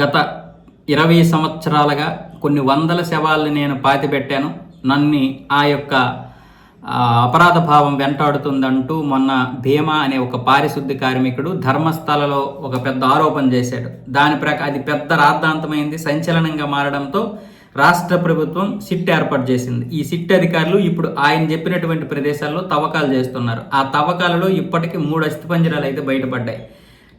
గత ఇరవై సంవత్సరాలుగా కొన్ని వందల శవాల్ని నేను పాతిపెట్టాను. నన్ను ఆ యొక్క అపరాధ భావం వెంటాడుతుందంటూ మొన్న భీమా అనే ఒక పారిశుద్ధి కార్మికుడు ధర్మస్థలలో ఒక పెద్ద ఆరోపణ చేశాడు. దాని ప్రకారం అది పెద్ద రాద్ధాంతమైంది. సంచలనంగా మారడంతో రాష్ట్ర ప్రభుత్వం సిట్ ఏర్పాటు చేసింది. ఈ సిట్ అధికారులు ఇప్పుడు ఆయన చెప్పినటువంటి ప్రదేశాల్లో తవ్వకాలు చేస్తున్నారు. ఆ తవ్వకాలలో ఇప్పటికీ మూడు అస్థిపంజరాలు అయితే బయటపడ్డాయి.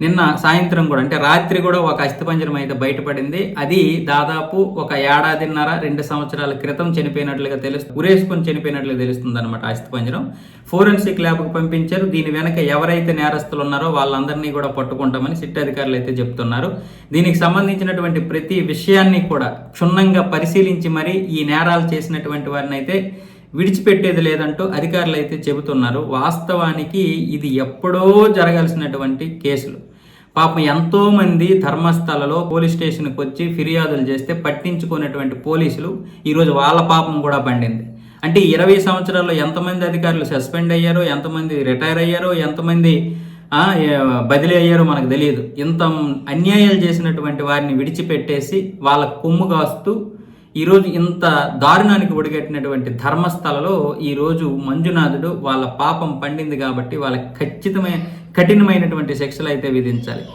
నిన్న సాయంత్రం కూడా అంటే రాత్రి కూడా ఒక అస్థిపంజరం అయితే బయటపడింది. అది దాదాపు ఒక ఏడాదిన్నర రెండు సంవత్సరాల క్రితం చనిపోయినట్లుగా తెలుస్తుంది ఉరేసుకొని చనిపోయినట్లుగా తెలుస్తుంది అనమాట అస్థిపంజరం. ఫోరెన్సిక్ ల్యాబ్కు పంపించారు. దీని వెనక ఎవరైతే నేరస్తులు ఉన్నారో వాళ్ళందరినీ కూడా పట్టుకుంటామని సిట్ అధికారులు అయితే చెప్తున్నారు. దీనికి సంబంధించినటువంటి ప్రతి విషయాన్ని కూడా క్షుణ్ణంగా పరిశీలించి మరి ఈ నేరాలు చేసినటువంటి వారిని అయితే విడిచిపెట్టేది లేదంటూ అధికారులు అయితే చెబుతున్నారు. వాస్తవానికి ఇది ఎప్పుడో జరగాల్సినటువంటి కేసులు. పాపం ఎంతో మంది ధర్మస్థలలో పోలీస్ స్టేషన్కి వచ్చి ఫిర్యాదులు చేస్తే పట్టించుకునేటువంటి పోలీసులు ఈరోజు వాళ్ళ పాపం కూడా పండింది. అంటే ఇరవై సంవత్సరాల్లో ఎంతమంది అధికారులు సస్పెండ్ అయ్యారో ఎంతమంది రిటైర్ అయ్యారో ఎంతమంది బదిలీ అయ్యారో మనకు తెలియదు. ఇంత అన్యాయాలు చేసినటువంటి వారిని విడిచిపెట్టేసి వాళ్ళ కొమ్ము కాస్తూ ఈరోజు ఇంత దారుణానికి ఒడిగట్టినటువంటి ధర్మస్థలలో ఈరోజు మంజునాథుడు వాళ్ళ పాపం పండింది కాబట్టి వాళ్ళకి ఖచ్చితమైన కఠినమైనటువంటి శిక్షలు అయితే విధించాలి.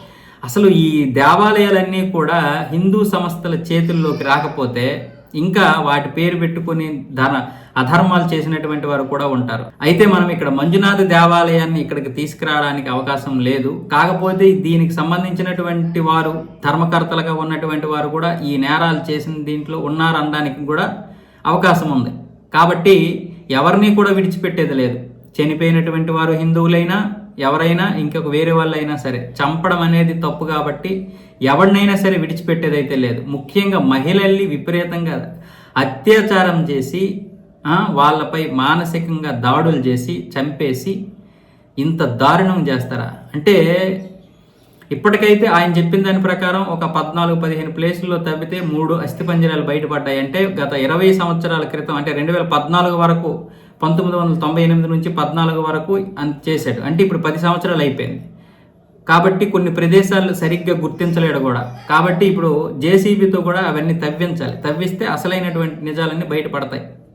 అసలు ఈ దేవాలయాలన్నీ కూడా హిందూ సంస్థల చేతుల్లోకి రాకపోతే ఇంకా వాటి పేరు పెట్టుకుని ధన అధర్మాలు చేసినటువంటి వారు కూడా ఉంటారు. అయితే మనం ఇక్కడ మంజునాథ దేవాలయాన్ని ఇక్కడికి తీసుకురావడానికి అవకాశం లేదు. కాకపోతే దీనికి సంబంధించినటువంటి వారు ధర్మకర్తలుగా ఉన్నటువంటి వారు కూడా ఈ నేరాలు చేసిన దీంట్లో ఉన్నారనడానికి కూడా అవకాశం ఉంది. కాబట్టి ఎవరిని కూడా విడిచిపెట్టేది లేదు. చనిపోయినటువంటి వారు హిందువులైనా ఎవరైనా ఇంకొక వేరే వాళ్ళైనా సరే చంపడం అనేది తప్పు కాబట్టి ఎవరినైనా సరే విడిచిపెట్టేదైతే లేదు. ముఖ్యంగా మహిళల్ని విపరీతంగా అత్యాచారం చేసి వాళ్ళపై మానసికంగా దాడులు చేసి చంపేసి ఇంత దారుణం చేస్తారా? అంటే ఇప్పటికైతే ఆయన చెప్పిన దాని ప్రకారం ఒక పద్నాలుగు పదిహేను ప్లేసుల్లో తవ్వితే మూడు అస్థిపంజరాలు బయటపడ్డాయి. అంటే గత ఇరవై సంవత్సరాల క్రితం అంటే రెండు వేల పద్నాలుగు వరకు పంతొమ్మిది వందల తొంభై ఎనిమిది నుంచి పద్నాలుగు వరకు అంత చేశాడు. అంటే ఇప్పుడు పది సంవత్సరాలు అయిపోయింది. కాబట్టి కొన్ని ప్రదేశాలు సరిగ్గా గుర్తించలేడు కూడా. కాబట్టి ఇప్పుడు జేసీబీతో కూడా అవన్నీ తవ్వించాలి. తవ్విస్తే అసలైనటువంటి నిజాలన్నీ బయటపడతాయి.